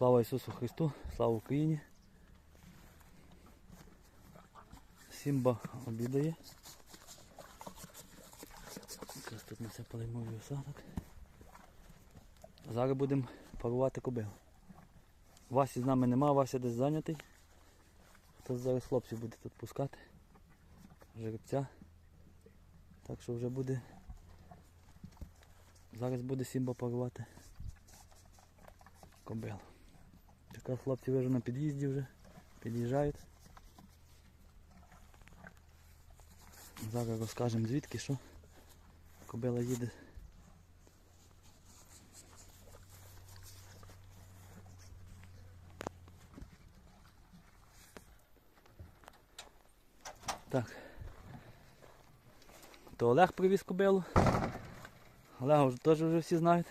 Слава Ісусу Христу, слава Україні. Сімба обідає. Якраз тут насипали мові осадок. Зараз будемо парувати кобил. Васі з нами нема, Вася десь зайнятий. Хтось зараз хлопців буде тут пускати. Жеребця. Так що вже буде. Зараз буде Сімба парувати кобил. Якраз хлопці вже на під'їзді вже. Під'їжджають. Зараз розкажемо звідки що. Кобила їде. Так. То Олег привіз кобилу. Олега вже теж вже всі знають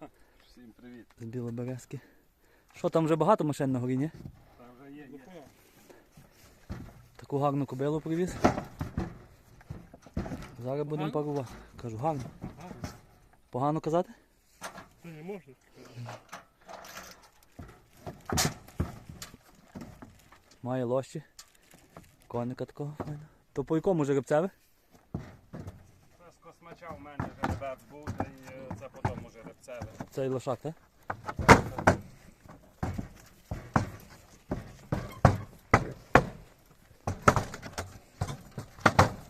Всім привіт. з Білоберезки. Що там вже багато машин на горі, ні? Та вже є, є. Таку гарну кобилу привіз. Зараз будемо Гарно? парувати. Кажу, гарно. Ага, Погано казати? це не можна. Має лощі. Коника такого файного. То по якому жеребцеві? Це з космача в мене жеребець був, й е, це по тому жеребцеве. Цей лошак, так?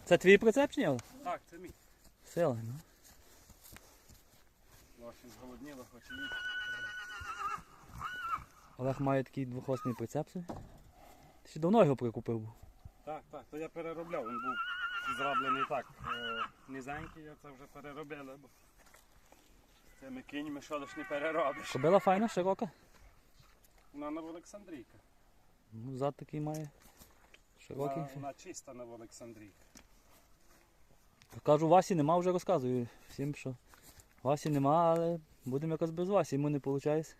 Це твій прицеп чи ні? Так, це мій. Сила, ну. Лоші зголодніли, хоч і їсти. Олег має такий двохосний прицеп собі. Ти ще давно його прикупив був. Так, так, то я переробляв, він був зроблений так. Е, низенький, я це вже переробили, бо цими кіньми що лиш не переробиш. Кобила файна, широка. Вона на Олександрійка. Ну, зад такий має. Широкий. Вона, вона чиста на Олександрійка. Кажу, Васі нема, вже розказую всім, що Васі нема, але будемо якось без Васі, йому не виходить.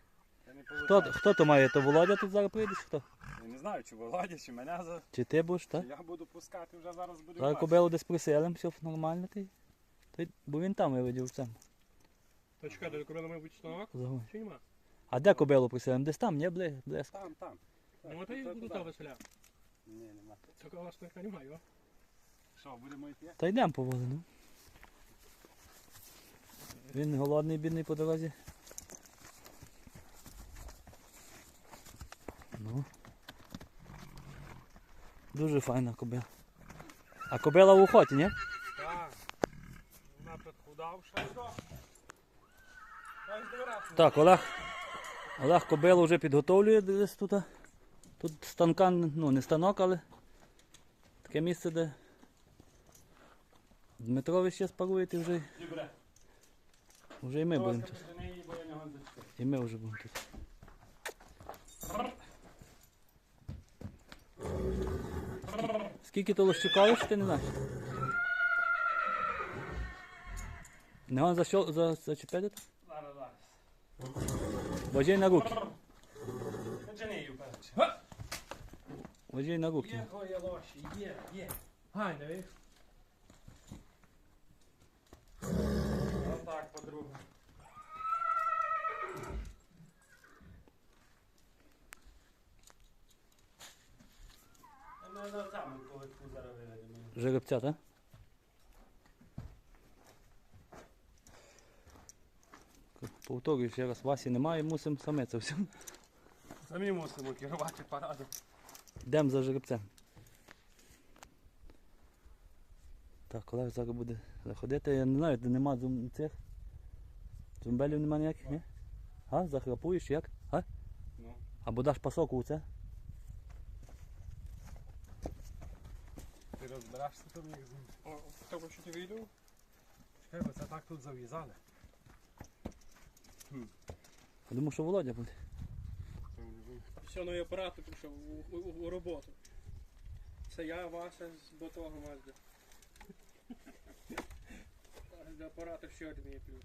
Хто, хто то має? То Володя тут зараз прийде, чи хто? Я не знаю, чи Володя, чи мене за. Чи ти будеш, так? Я буду пускати вже зараз буде. Зараз кобилу десь приселимо, все нормально ти. Ти- Бо він там я видів цим. То чекай, до кобила має бути станок? загоні. Чи нема? А де кобилу приселимо? Десь там, ні, бли, близько. Там, там. Ну, то я буду там веселя. Ні, нема. Такого станка немає, о? Що, будемо йти? Та йдемо поволі, ну. Він голодний, бідний по дорозі. Ну. Дуже файна кобила. А кобила в охоті, ні? Так. Вона підхудавша. Так, Олег. Олег кобилу вже підготовлює десь тут. Тут станка, ну не станок, але таке місце, де Дмитрович ще спаруєте вже. Добре. Вже і ми будемо тут. І ми вже будемо тут. Скільки то лощукаєш, ти не знаєш? Не вам за що за, зачепити? Зараз, зараз. Вожей на руки. Джанею перше. Вожей на руки. Є твоє лоші, є, є. Гай, дивись. Отак, подруга. А ми за саме колечку зараз виведемо. Жеребця, так? Повторюю ще раз, Васі немає, мусимо саме це все. Самі мусимо керувати парадом. Йдемо за жеребцем. Так, Олег зараз буде заходити. Я не знаю, де нема зум... цих. Зумбелів нема ніяких, ні? А? Захрапуєш як? А? Ну. Або даш пасок у це? Ти розбираєшся там їх з О, що ти вийду? Чекай, бо це так тут зав'язали. Я думав, що Володя буде. Все, новий апарат прийшов у, у, у роботу. Це я, Вася з Ботого Мазди. Для апарату ще один є плюс.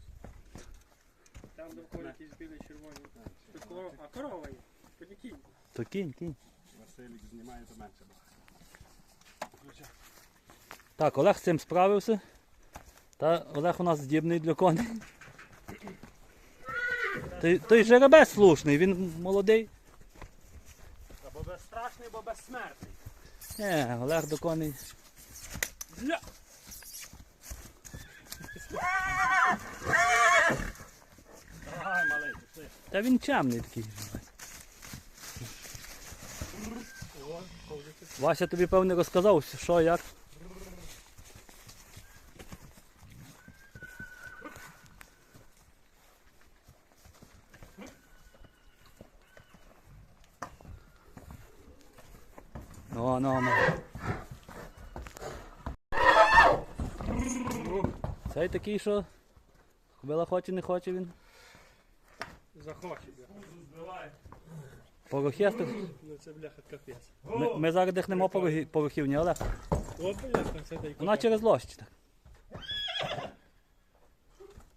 Там довкола якісь білі червоні. Тут корова- А корова є. Тоді кінь. То кінь, кінь. Василік знімає то менше багато. Так, Олег з цим справився. Та Олег у нас здібний для коней. Той, той жеребець слушний, він молодий. Або безстрашний, або безсмертний. Не, Олег до коней. Зля! Давай, малий, пішли. Та він чемний такий. Вася тобі певне розказав, що як. Ну, ну, ну. Цей такий, що кобила хоче, не хоче він. Захоче. Порохістих. Ну це бляха капець. Ми, ми зараз дихнемо порохи- порохів, ні, Олег? О, бляха, це дай Вона через лощі так.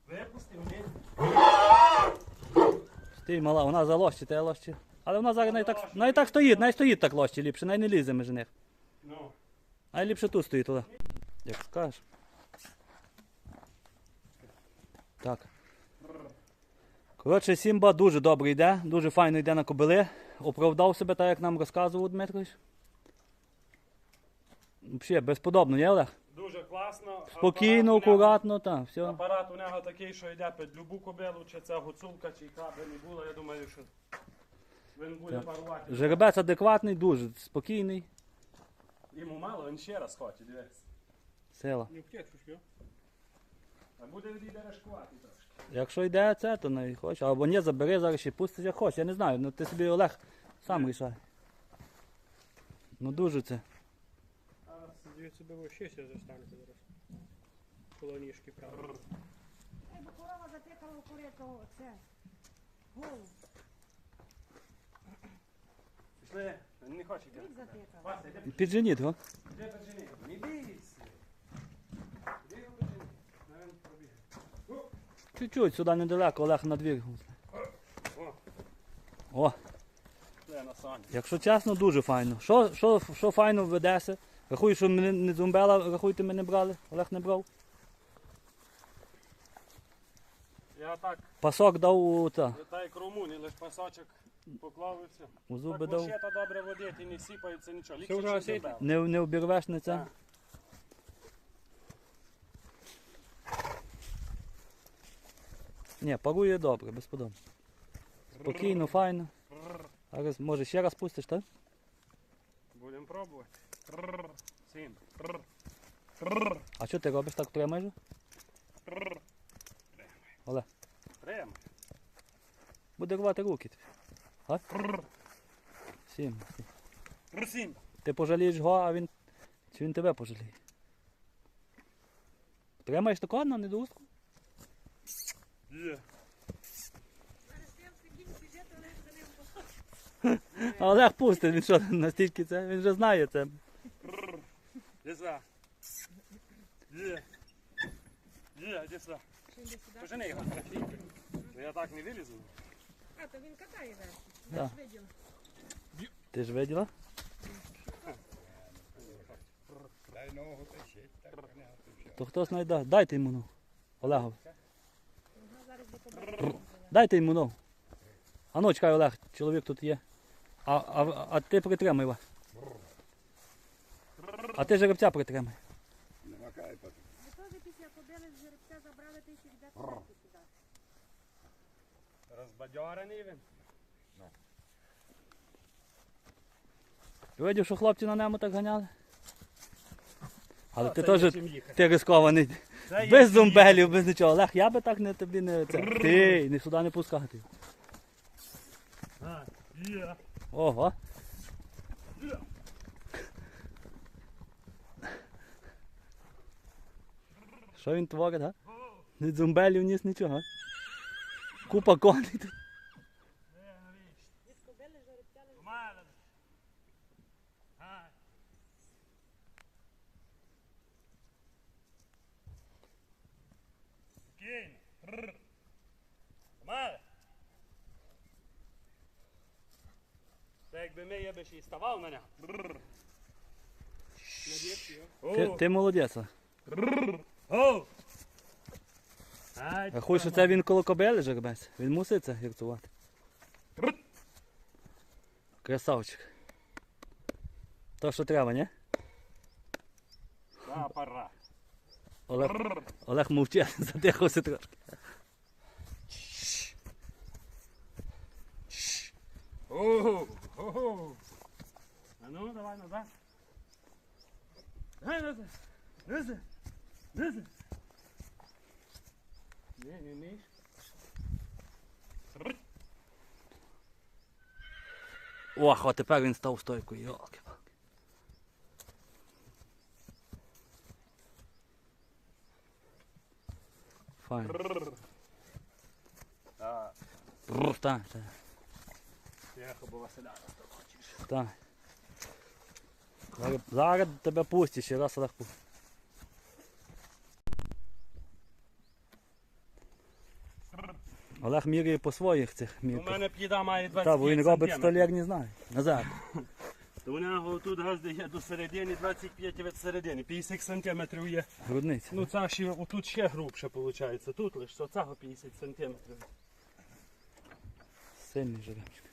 Випусти мені. Стій, мала, вона за лощі, те лощі. Але вона зараз навіть так, навіть так стоїть, навіть стоїть так лощі ліпше, навіть не лізе між них. Ну. А ліпше тут стоїть туди. Як скажеш. Так. Коротше, Сімба дуже добре йде, дуже файно йде на кобили. Оправдав себе так, як нам розказував Дмитрович. Взагалі, безподобно, ні, Олег? Дуже класно. Спокійно, Апарат у нього- акуратно, так, все. Апарат у нього такий, що йде під любу кобилу, чи це гуцулка, чи яка би не була, я думаю, що він буде парувати. Жеребець адекватний, дуже спокійний. Йому мало, він ще раз хоче, дивись. Сила. Не втечеш, йо? А буде відійде решкувати трошки. Якщо йде це, то не хоче. Або ні, забери зараз ще пустиш як хочеш. Я не знаю. Ну ти собі Олег сам рішай. Ну дуже це. Дивіться, би ви ще ся застанете зараз. Коло ніжки, правда. Ей, бо корова затикала в куряту, це. Голову, Пішли, не хоче. Вася, йди, Підженіть його. йди поджени. Не бійся. Іди його поджени. Навіть пробігай. Чуть-чуть сюди недалеко, Олег на двір. О, якщо чесно, дуже файно. Що, що, що файно ведеться? Рахуй, що мене не зумбела, рахуйте, ми не брали. Олег не брав. Я так, Пасок дав у, та, я так як румуни, лиш пасочок поклав і все. у зуби Так дав. то добре водити, не сіпається нічого. Осінь? Не, не обірвеш на це. Ні, парує добре, безподобно. Спокійно, файно. Зараз, може, ще раз пустиш, так? Будемо пробувати. Сім. А що ти робиш так тримаєш? Трррр. Олег, Прямо. буде рвати руки. А? Трррр. Сім. Ти пожалієш його, а він. Чи він тебе пожаліє? Тримаєш тако на недоустку? Є. А Олег пустить, він що настільки це, він вже знає це. Є. Є, йде сюди? Пожени його. Я так не вилізу. А, то він катає зараз. Да. Я ж виділа. Ти ж виділа? Дай ногу тащить, так. То хтось знайде. Дайте йому ногу. Олегові. Ага, зараз до побачення. Дайте йому ногу. А ну, чекай, Олег, чоловік тут є. А, а, а ти притримай його. А ти жеребця притримай. Не макай потім. Ви теж після кобили з жеребця забрали, ти ще йде куряту сюди. Розбадьорений він. Видів, що хлопці на ньому так ганяли? Але А, ти теж ти рискований. Це Без зомбелів, без нічого. Олег, я би так не тобі не це. Ти не сюди не пускати. А, Є. Ого. Що він творить, га? Не зомбелів ніс нічого. Купа коней тут. Від кобили з жеребця не Помалено. А. Спокійно. Помалено. Це якби ми я би ще й ставав на нього. Надєш, йо? Ти, ти молодець. а. Ай, що це він коло кобели жеребець. Він мусить це гірцувати. Красавчик. То, що треба, ні? Та пора. Олег, Олег мовчить, затихався трошки. А ну, давай назад. Назад. Назад. Не, не вмієш? Ох, а тепер він став стойкою. Йолки. Файн. Так, Так, так, тихо, бо Василя розтрохочеш. так. Зараз, зараз тебе пустять, ще раз пустить. Олег міряє по своїх цих У мене п'їда має 25 Так, бо він робить не знає. Назад. То у нього тут газди є до середини, 25 від середини, 50 сантиметрів є. Грудниця. Ну це ще, отут ще грубше виходить, тут лише що цього 50 сантиметрів. Сильний жеребчик.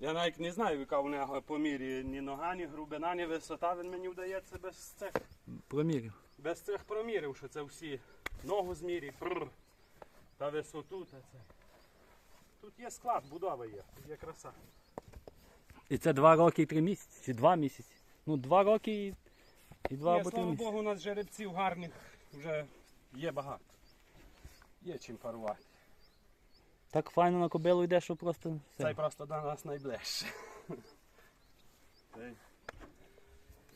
Я навіть не знаю, яка у нього по мірі ні нога, ні глибина, ні висота, він мені вдається без цих, Промірів. без цих промірів, що це всі ногу змірі, та висоту, та це. Тут є склад, будова є, тут є краса. І це два роки і три місяці, чи два місяці. Ну, два роки і, і два або три слава місяці. Богу, у нас жеребців гарних вже є багато. Є чим парувати. Так файно на кобилу йде, що просто Цей все. просто до нас найближче. Цей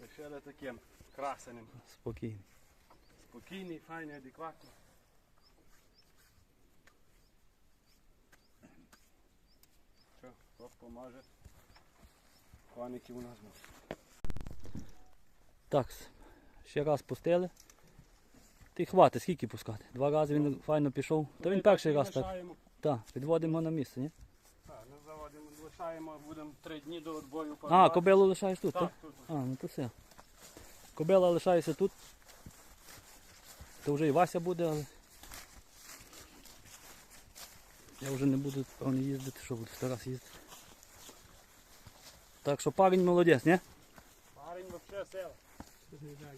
лишили таким красеним. спокійно. Спокійний, файний, адекватний. Бог поможе. Коники у нас будуть. Так, ще раз пустили. Ти хвати, скільки пускати? Два рази він файно пішов. Та він перший раз так. лишаємо. Так, підводимо його на місце, ні? Так, не заводимо, лишаємо, будемо три дні до відбою А, парувати. кобилу лишаєш тут, так? Так, тут. А, ну то все. Кобила лишається тут. То вже і Вася буде, але. Я вже не буду певно їздити, що буду Тарас їздити. Так що парень молодець, не? Парень вообще знаю.